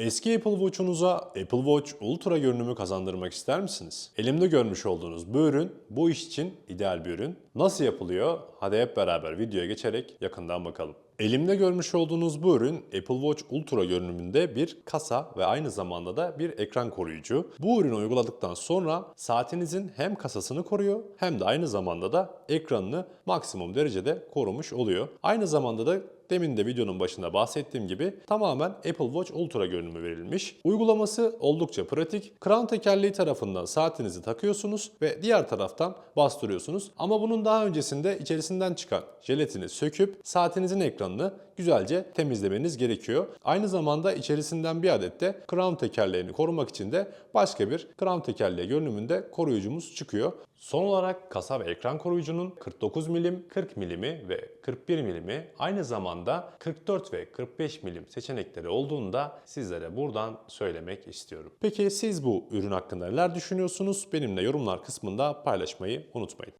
Eski Apple Watch'unuza Apple Watch Ultra görünümü kazandırmak ister misiniz? Elimde görmüş olduğunuz bu ürün bu iş için ideal bir ürün. Nasıl yapılıyor? Hadi hep beraber videoya geçerek yakından bakalım. Elimde görmüş olduğunuz bu ürün Apple Watch Ultra görünümünde bir kasa ve aynı zamanda da bir ekran koruyucu. Bu ürünü uyguladıktan sonra saatinizin hem kasasını koruyor hem de aynı zamanda da ekranını maksimum derecede korumuş oluyor. Aynı zamanda da Demin de videonun başında bahsettiğim gibi tamamen Apple Watch Ultra görünümü verilmiş. Uygulaması oldukça pratik. Kran tekerleği tarafından saatinizi takıyorsunuz ve diğer taraftan bastırıyorsunuz. Ama bunun daha öncesinde içerisinden çıkan jelatini söküp saatinizin ekranını güzelce temizlemeniz gerekiyor. Aynı zamanda içerisinden bir adet de crown tekerleğini korumak için de başka bir crown tekerleği görünümünde koruyucumuz çıkıyor. Son olarak kasa ve ekran koruyucunun 49 milim, 40 milimi ve 41 milimi aynı zamanda 44 ve 45 milim seçenekleri olduğunda sizlere buradan söylemek istiyorum. Peki siz bu ürün hakkında neler düşünüyorsunuz? Benimle yorumlar kısmında paylaşmayı unutmayın.